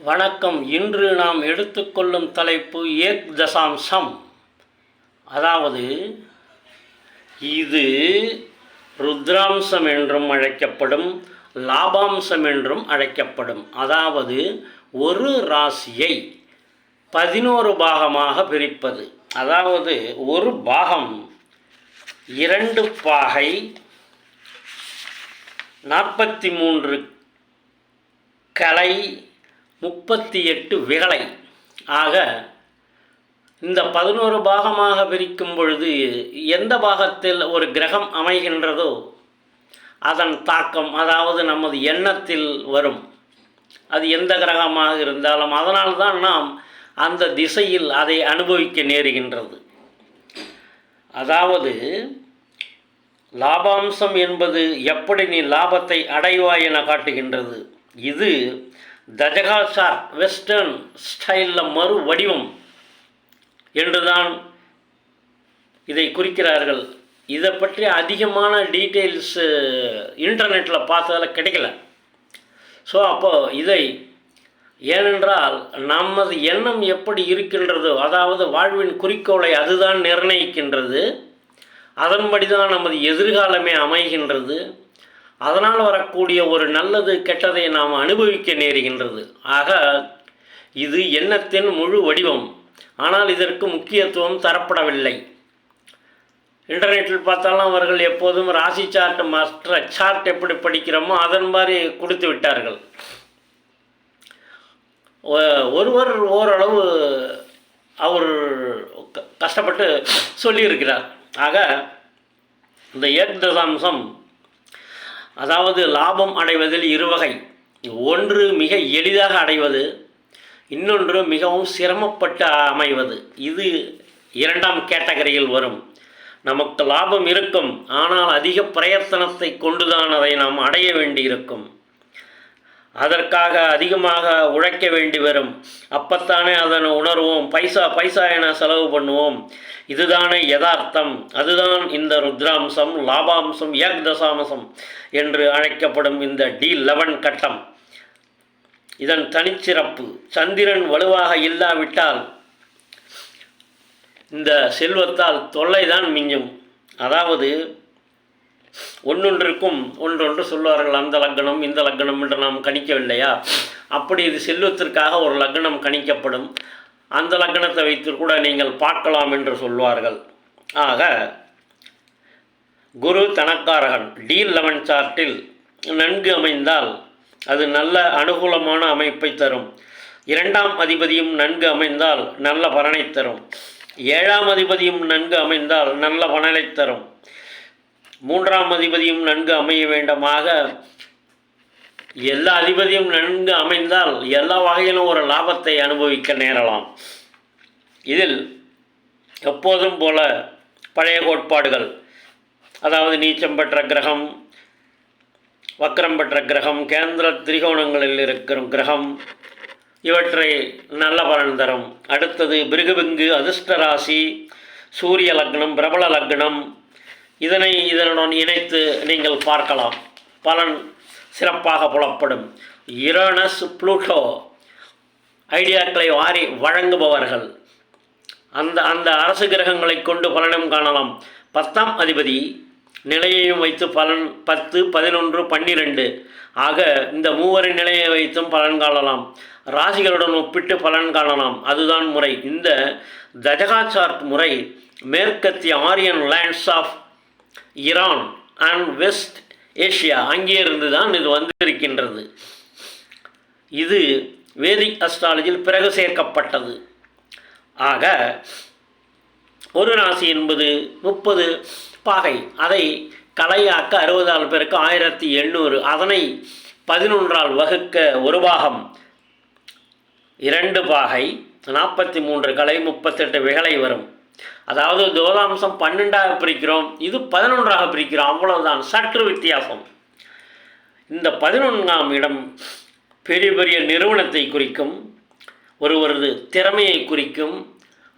வணக்கம். இன்று நாம் எடுத்துக்கொள்ளும் தலைப்பு ஏக் தசாம்சம். அதாவது இது ருத்ராம்சம் என்றும் அழைக்கப்படும் லாபாம்சம் என்றும் அழைக்கப்படும். அதாவது ஒரு ராசியை பதினோரு பாகமாக பிரிப்பது. அதாவது ஒரு பாகம் இரண்டு பாகை நாற்பத்தி மூன்று கலை முப்பத்தி எட்டு விகலை. ஆக இந்த பதினோரு பாகமாக பிரிக்கும் பொழுது எந்த பாகத்தில் ஒரு கிரகம் அமைகின்றதோ அதன் தாக்கம் அதாவது நமது எண்ணத்தில் வரும். அது எந்த கிரகமாக இருந்தாலும் அதனால்தான் நாம் அந்த திசையில் அதை அனுபவிக்க நேருகின்றது. அதாவது லாபாம்சம் என்பது எப்படி நீ லாபத்தை அடைவாய் என காட்டுகின்றது. இது தஜகாசார் வெஸ்டர்ன் ஸ்டைலில் மறு வடிவம் என்றுதான் இதை குறிக்கிறார்கள். இதை பற்றி அதிகமான டீட்டெயில்ஸு இன்டர்நெட்டில் பார்த்ததில் கிடைக்கல. ஸோ அப்போது இதை ஏனென்றால் நமது எண்ணம் எப்படி இருக்கின்றதோ அதாவது வாழ்வின் குறிக்கோளை அதுதான் நிர்ணயிக்கின்றது அதன்படி தான் நமது எதிர்காலமே அமைகின்றது அதனால் வரக்கூடிய ஒரு நல்லது கெட்டதை நாம் அனுபவிக்க நேருகின்றது. ஆக இது எண்ணத்தின் முழு வடிவம். ஆனால் இதற்கு முக்கியத்துவம் தரப்படவில்லை. இன்டர்நெட்டில் பார்த்தாலும் அவர்கள் எப்போதும் ராசி சார்ட் மாஸ்டர் சார்ட் எப்படி படிக்கிறோமோ அதன் மாதிரி கொடுத்து விட்டார்கள். ஒருவர் ஓரளவு அவர் க- கஷ்டப்பட்டு சொல்லியிருக்கிறார். ஆக இந்த ஏக் தசாம்சம் அதாவது லாபம் அடைவதில் இருவகை. ஒன்று மிக எளிதாக அடைவது இன்னொன்று மிகவும் சிரமப்பட்டு அமைவது. இது இரண்டாம் கேட்டகரியில் வரும். நமக்கு லாபம் இருக்கும் ஆனால் அதிக பிரயத்தனத்தை கொண்டுதான் அதை நாம் அடைய வேண்டியிருக்கும். அதற்காக அதிகமாக உழைக்க வேண்டி வரும். அப்பத்தானே அதனை உணர்வோம். பைசா பைசா என செலவு பண்ணுவோம். இதுதானே யதார்த்தம். அதுதான் இந்த ருத்ராம்சம் லாபாம்சம் ஏக் தசாம்சம் என்று அழைக்கப்படும் இந்த டி லெவன் கட்டம். இதன் தனிச்சிறப்பு சந்திரன் வலுவாக இல்லாவிட்டால் இந்த செல்வத்தால் தொல்லைதான் மிஞ்சும். அதாவது ஒன்றொன்றுக்கும் ஒன்றொன்று சொல்வார்கள் அந்த லக்னம் இந்த லக்னம் என்று நாம் கணிக்கவில்லையா? அப்படி இது செல்வத்திற்காக ஒரு லக்னம் கணிக்கப்படும். அந்த லக்னத்தை வைத்து கூட நீங்கள் பார்க்கலாம் என்று சொல்வார்கள். ஆக குரு தனக்காரகன் டி லெவன் சார்ட்டில் நன்கு அமைந்தால் அது நல்ல அனுகூலமான அமைப்பை தரும். இரண்டாம் அதிபதியும் நன்கு அமைந்தால் நல்ல பலனை தரும். ஏழாம் அதிபதியும் நன்கு அமைந்தால் நல்ல பலனை தரும். மூன்றாம் அதிபதியும் நன்கு அமைய வேண்டுமாக. எல்லா அதிபதியும் நன்கு அமைந்தால் எல்லா வகையிலும் ஒரு லாபத்தை அனுபவிக்க நேரலாம். இதில் எப்போதும் போல பழைய கோட்பாடுகள் அதாவது நீச்சம் பெற்ற கிரகம் வக்கரம் பெற்ற கிரகம் கேந்திர திரிகோணங்களில் இருக்கிற கிரகம் இவற்றை நல்ல பலன் தரும். அடுத்தது பிருகுபிங்கு அதிர்ஷ்ட ராசி சூரிய லக்னம் பிரபல லக்னம் இதனை இதனுடன் இணைத்து நீங்கள் பார்க்கலாம். பலன் சிறப்பாக புலப்படும். இரோனஸ் புளூட்டோ ஐடியாக்களை வாரி வழங்குபவர்கள். அந்த அந்த அரசு கிரகங்களை கொண்டு பலனும் காணலாம். பத்தாம் அதிபதி நிலையையும் வைத்து பலன் பத்து பதினொன்று பன்னிரெண்டு. ஆக இந்த மூவரின் நிலையை வைத்தும் பலன் காணலாம். ராசிகளுடன் ஒப்பிட்டு பலன் காணலாம். அதுதான் முறை. இந்த தஜகா சார்ட் முறை மேற்கத்திய Aryan lands of Iran and west Asia அங்கேயிருந்து தான் இது வந்திருக்கின்றது. இது வேதிக் அஸ்ட்ராலஜியில் பிறகு சேர்க்கப்பட்டது. ஆக ஒரு ராசி என்பது முப்பது பாகை. அதை கலையாக்க அறுபதால் பேருக்கு ஆயிரத்தி எண்ணூறு அதனை பதினொன்றால் வகுக்க ஒரு பாகம். இரண்டு பாகை நாற்பத்தி மூன்று கலை முப்பத்தெட்டு விகலை வரும். அதாவது தோதாம்சம் பன்னெண்டாக பிரிக்கிறோம் இது பதினொன்றாக பிரிக்கிறோம் அவ்வளவுதான். சற்று வித்தியாசம். இந்த பதினொன்றாம் இடம் பெரிய பெரிய நிறுவனத்தை குறிக்கும் ஒருவரது திறமையை குறிக்கும்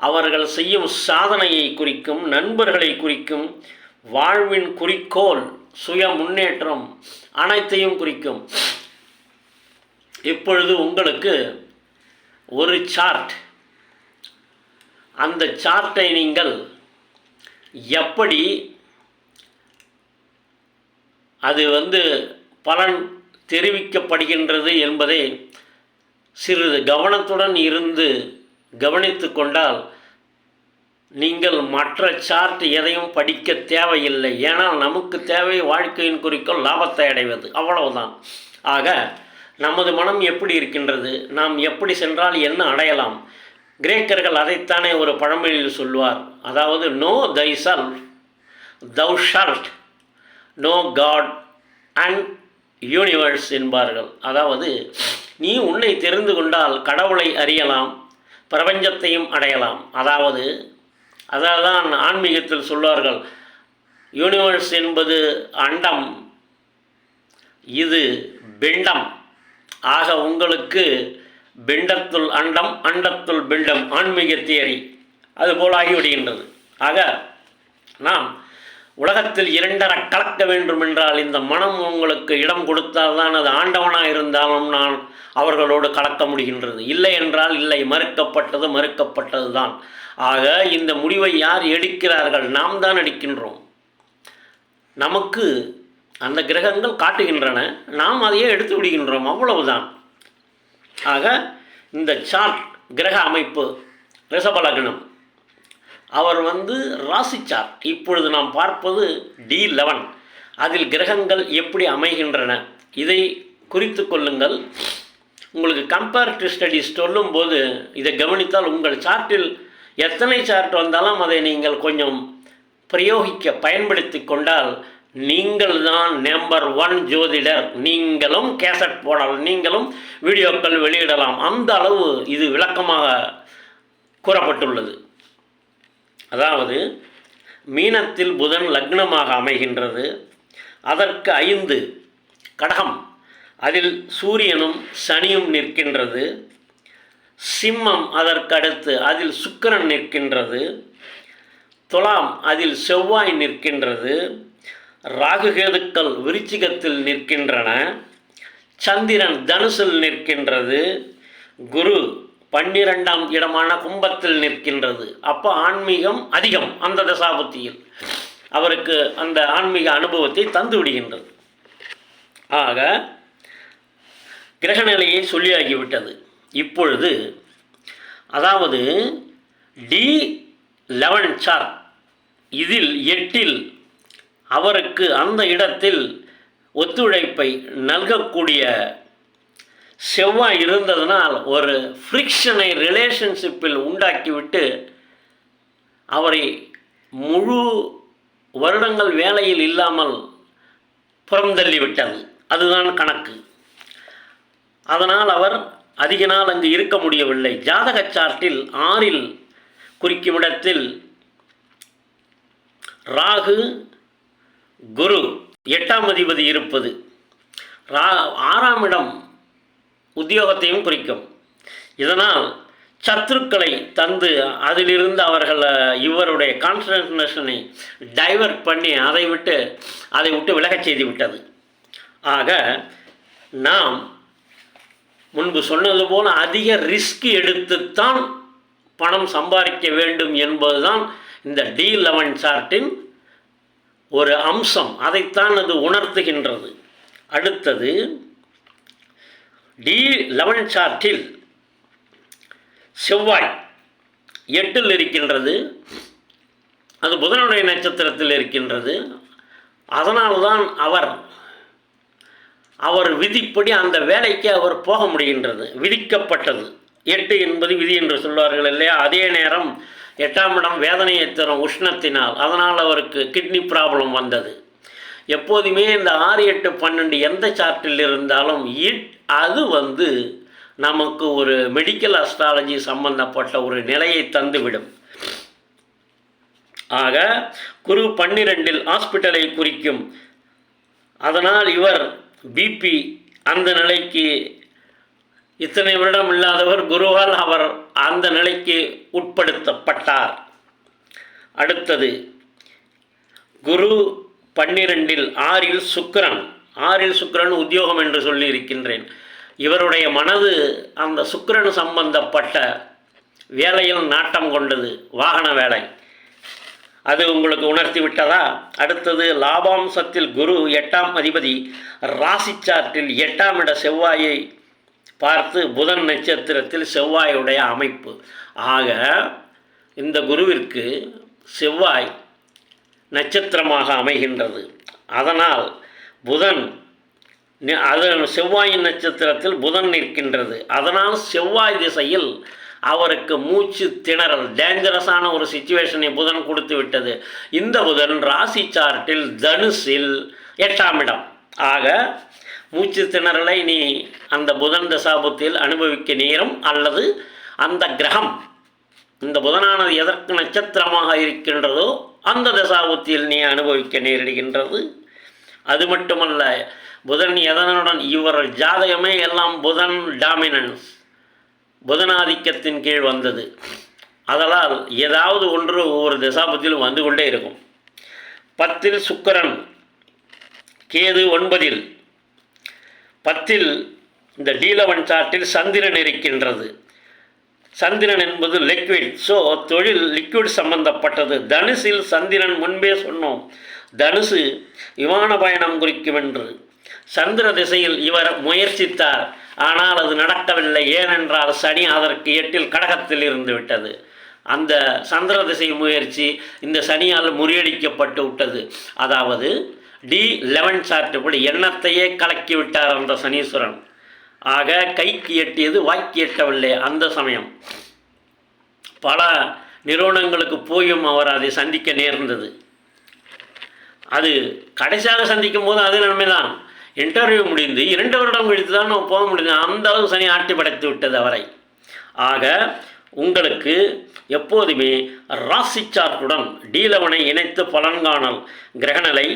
அவர்கள் செய்யும் சாதனையை குறிக்கும் நண்பர்களை குறிக்கும் வாழ்வின் குறிக்கோள் சுய முன்னேற்றம் அனைத்தையும் குறிக்கும். இப்பொழுது உங்களுக்கு ஒரு சார்ட் அந்த சார்ட்டை நீங்கள் எப்படி அது வந்து பலன் தெரிவிக்கப்படுகின்றது என்பதை சிறிது கவனத்துடன் இருந்து கவனித்து கொண்டால் நீங்கள் மற்ற சார்ட் எதையும் படிக்க தேவையில்லை. ஏனால் நமக்கு தேவை வாழ்க்கையின் குறிக்கோள் லாபத்தை அடைவது. அவ்வளவுதான். ஆக நமது மனம் எப்படி இருக்கின்றது? நாம் எப்படி சென்றால் என்ன அடையலாம்? கிரேக்கர்கள் அதைத்தானே ஒரு பழமொழியில் சொல்வார். அதாவது know thyself thou shalt know God and universe என்பார்கள். அதாவது நீ உன்னை தெரிந்து கொண்டால் கடவுளை அறியலாம் பிரபஞ்சத்தையும் அடையலாம். அதாவது அதான் ஆன்மீகத்தில் சொல்வார்கள் யூனிவர்ஸ் என்பது அண்டம் இது பிண்டம். ஆக உங்களுக்கு பிண்டத்துள் அண்டம் அண்டத்துள் பிண்டம் ஆன்மீக தியரி. அதுபோல் ஆகிவிடுகின்றது. ஆக நாம் உலகத்தில் இரண்டர கலக்க வேண்டும் என்றால் இந்த மனம் உங்களுக்கு இடம் கொடுத்தால்தான் அது ஆண்டவனாக இருந்தாலும் நான் அவர்களோடு கலக்க முடிகின்றது. இல்லை என்றால் இல்லை மறுக்கப்பட்டது மறுக்கப்பட்டது தான் ஆக இந்த முடிவை யார் எடுக்கிறார்கள்? நாம் தான் எடுக்கின்றோம். நமக்கு அந்த கிரகங்கள் காட்டுகின்றன. நாம் அதையே எடுத்து விடுகின்றோம். அவ்வளவுதான். ஆக இந்த சார்ட் கிரக அமைப்பு ரிஷபலக்னம் அவர் வந்து ராசி சார்ட் இப்பொழுது நாம் பார்ப்பது டி லெவன். அதில் கிரகங்கள் எப்படி அமைகின்றன? இதை குறித்து கொள்ளுங்கள். உங்களுக்கு கம்பேரிட்டிவ் ஸ்டடீஸ் சொல்லும்போது இதை கவனித்தால் உங்கள் சார்ட்டில் எத்தனை சார்ட் வந்தாலும் அதை நீங்கள் கொஞ்சம் பிரயோகிக்க பயன்படுத்தி கொண்டால் நீங்கள் தான் நம்பர் ஒன் ஜோதிடர். நீங்களும் கேசட் போடலாம் நீங்களும் வீடியோக்கள் வெளியிடலாம். அந்த அளவு இது விளக்கமாக கூறப்பட்டுள்ளது. அதாவது மீனத்தில் புதன் லக்னமாக அமைகின்றது. அதற்கு ஐந்து கடகம். அதில் சூரியனும் சனியும் நிற்கின்றது. சிம்மம் அதற்கடுத்து அதில் சுக்கிரன் நிற்கின்றது. துலாம் அதில் செவ்வாய் நிற்கின்றது. ராகுகேதுக்கள் விருச்சிகத்தில் நிற்கின்றன. சந்திரன் தனுசில் நிற்கின்றது. குரு பன்னிரெண்டாம் இடமான கும்பத்தில் நிற்கின்றது. அப்போ ஆன்மீகம் அதிகம் அந்த தசாபுத்தியில். அவருக்கு அந்த ஆன்மீக அனுபவத்தை தந்து விடுகின்றது. ஆக கிரகநிலையை சொல்லியாகிவிட்டது. இப்பொழுது அதாவது டி லெவன் சார் இதில் எட்டில் அவருக்கு அந்த இடத்தில் ஒத்துழைப்பை நல்கக்கூடிய செவ்வாய் இருந்ததனால் ஒரு ஃப்ரிக்ஷனை ரிலேஷன்ஷிப்பில் உண்டாக்கிவிட்டு அவரை முழு வருடங்கள் வேலையில் இல்லாமல் புறந்தள்ளிவிட்டது. அதுதான் கணக்கு. அதனால் அவர் அதிக நாள் அங்கு இருக்க முடியவில்லை. ஜாதக சார்ட்டில் ஆறில் குறிக்கும் இடத்தில் ராகு குரு எட்டாம் அதிபதி இருப்பது ரா ஆறாம் இடம் உத்தியோகத்தையும் குறிக்கும். இதனால் சத்துருக்களை தந்து அதிலிருந்து அவர்களை இவருடைய கான்சன்ட்ரேஷனை டைவர்ட் பண்ணி அதை விட்டு அதை விட்டு விலகச் செய்து விட்டது. ஆக நாம் முன்பு சொன்னது போல் அதிக ரிஸ்க் எடுத்துத்தான் பணம் சம்பாதிக்க வேண்டும் என்பதுதான் இந்த டி லெவன் சார்ட்டின் ஒரு அம்சம் அதைத்தான் அது உணர்த்துகின்றது. அடுத்தது டி லெவன் சார்ட்டில் செவ்வாய் எட்டில் இருக்கின்றது அது புதனுடைய நட்சத்திரத்தில் இருக்கின்றது. அதனால்தான் அவர் அவர் விதிப்படி அந்த வேலைக்கு அவர் போக முடிகின்றது விதிக்கப்பட்டது. எட்டு என்பது விதி என்று சொல்வார்கள் இல்லையா? அதே நேரம் எட்டாம் இடம் வேதனையை தரும் உஷ்ணத்தினால். அதனால் அவருக்கு கிட்னி ப்ராப்ளம் வந்தது. எப்போதுமே இந்த ஆறு எட்டு பன்னெண்டு எந்த சார்ட்டில் இருந்தாலும் இட் அது வந்து நமக்கு ஒரு மெடிக்கல் அஸ்ட்ராலஜி சம்பந்தப்பட்ட ஒரு நிலையை தந்துவிடும். ஆக குரு பன்னிரெண்டில் ஹாஸ்பிட்டலை குறிக்கும். அதனால் இவர் பிபி அந்த நிலைக்கு இத்தனை வருடம் இல்லாதவர் குருவால் அவர் அந்த நிலைக்கு உட்படுத்தப்பட்டார். அடுத்தது குரு பன்னிரெண்டில் ஆறில் சுக்கிரன். ஆறில் சுக்கிரன் உத்தியோகம் என்று சொல்லி இருக்கின்றேன். இவருடைய மனது அந்த சுக்கிரன் சம்பந்தப்பட்ட வேலையில் நாட்டம் கொண்டது வாகன வேலை. அது உங்களுக்கு உணர்த்தி விட்டதா? அடுத்தது லாபாம்சத்தில் குரு எட்டாம் அதிபதி ராசிச்சாற்றில் எட்டாம் இட செவ்வாயை பார்த்து புதன் நட்சத்திரத்தில் செவ்வாயுடைய அமைப்பு. ஆக இந்த குருவிற்கு செவ்வாய் நட்சத்திரமாக அமைகின்றது. அதனால் புதன் அது செவ்வாயின் நட்சத்திரத்தில் புதன் நிற்கின்றது. அதனால் செவ்வாய் திசையில் அவருக்கு மூச்சு திணறல் டேஞ்சரஸான ஒரு சுச்சுவேஷனை புதன் கொடுத்து விட்டது. இந்த புதன் ராசி சார்ட்டில் தனுசில் எட்டாம் இடம். ஆக மூச்சு திணறலை நீ அந்த புதன் தசாபத்தில் அனுபவிக்க நேரும் அல்லது அந்த கிரகம் இந்த புதனானது எதற்கு நட்சத்திரமாக இருக்கின்றதோ அந்த தசாபத்தில் நீ அனுபவிக்க நேரிடுகின்றது. அது மட்டுமல்ல புதன் எதனுடன் இவர் ஜாதகமே எல்லாம் புதன் டாமினன்ஸ் புதனாதிக்கத்தின் கீழ் வந்தது. அதனால் ஏதாவது ஒன்று ஒவ்வொரு தசாபத்திலும் வந்து கொண்டே இருக்கும். பத்தில் சுக்கரன் கேது ஒன்பதில் பத்தில் இந்த டீலவன் சார்ட்டில் சந்திரன் இருக்கின்றது. சந்திரன் என்பது லிக்விட் ஸோ தொழில் லிக்விட் சம்பந்தப்பட்டது. தனுசில் சந்திரன் முன்பே சொன்னோம். தனுசு விமான பயணம் குறிக்கும் என்று. சந்திர திசையில் இவர் முயற்சித்தார். ஆனால் அது நடக்கவில்லை. ஏனென்றால் சனி அதற்கு எட்டில் கடகத்தில் இருந்து விட்டது. அந்த சந்திர திசை முயற்சி இந்த சனியால் முறியடிக்கப்பட்டு விட்டது. அதாவது டி லெவன் சார்ட்டுப்படி எண்ணத்தையே கலக்கி விட்டார் அந்த சனீஸ்வரன். ஆக கைக்கு எட்டியது வாய்க்கு எட்டவில்லை அந்த சமயம். பல நிறுவனங்களுக்கு போயும் அவர் அதை சந்திக்க நேர்ந்தது. அது கடைசியாக சந்திக்கும் போது அது நன்மைதான் இன்டர்வியூ முடிந்து இரண்டு வருடம் கழித்து தான் நம்ம போக முடியும் அந்த அளவு சனி ஆட்டி படைத்து விட்டது அவரை. ஆக உங்களுக்கு எப்போதுமே ராசி சார்ட்டுடன் டீலவனை இணைத்து பலன் காணல் கிரகணலை